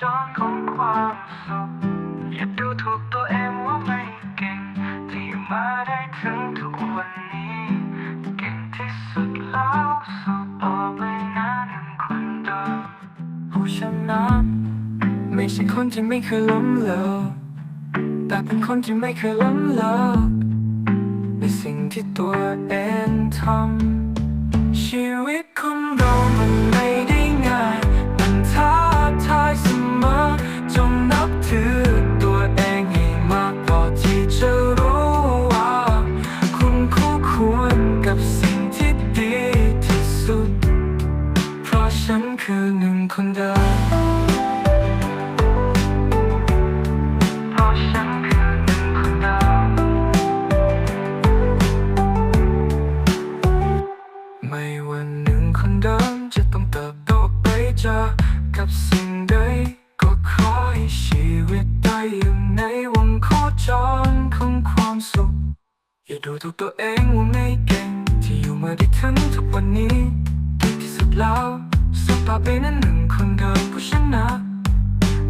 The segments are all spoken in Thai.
จรของความสุขอย่าดูถูกตัวเองว่าไม่เก่งที่มาได้ถึงทุกวันนี้ เก่งที่สุดแล้วสู้ต่อไปนะหนึ่งคนเดิมผู้ชนะไม่ใช่คนที่ไม่เคยล้มเหลวแต่เป็นคนที่ไม่เคยล้มเหลวในสิ่งที่ตัวเองทำชีวิตคน คือหนึ่งคนเดิมเพราะฉันคือหนึ่งคนเดิมไม่ว่าหนึ่งคนเดิมจะต้องเติบโตไปเจอกับสิ่งใดก็ขอให้ชีวิตได้อยู่ในวงโคจรของความสุข อย่าดูถูกตัวเองว่าไม่เก่งที่อยู่มาได้ถึงทุกวันนี้ดีที่สุดแล้ว สุดต่อไปนั้นหนึ่งคนเดิมผู้ชนะ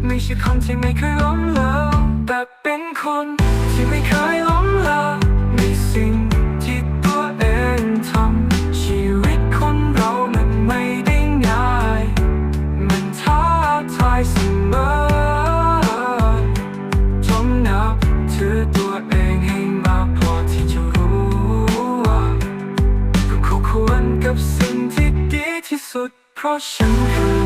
ไม่ใช่คนที่ไม่เคยล้มเลิกแต่เป็นคนที่ไม่เคยล้มเลิกในสิ่งที่ตัวเองทำชีวิตคนเรามันไม่ได้ง่าย มันท้าทายเสมอจงนับถือตัวเองให้มากพอที่จะรู้ว่าคุณคู่ควรกับสิ่งที่ดีที่สุด เพราะฉันคือ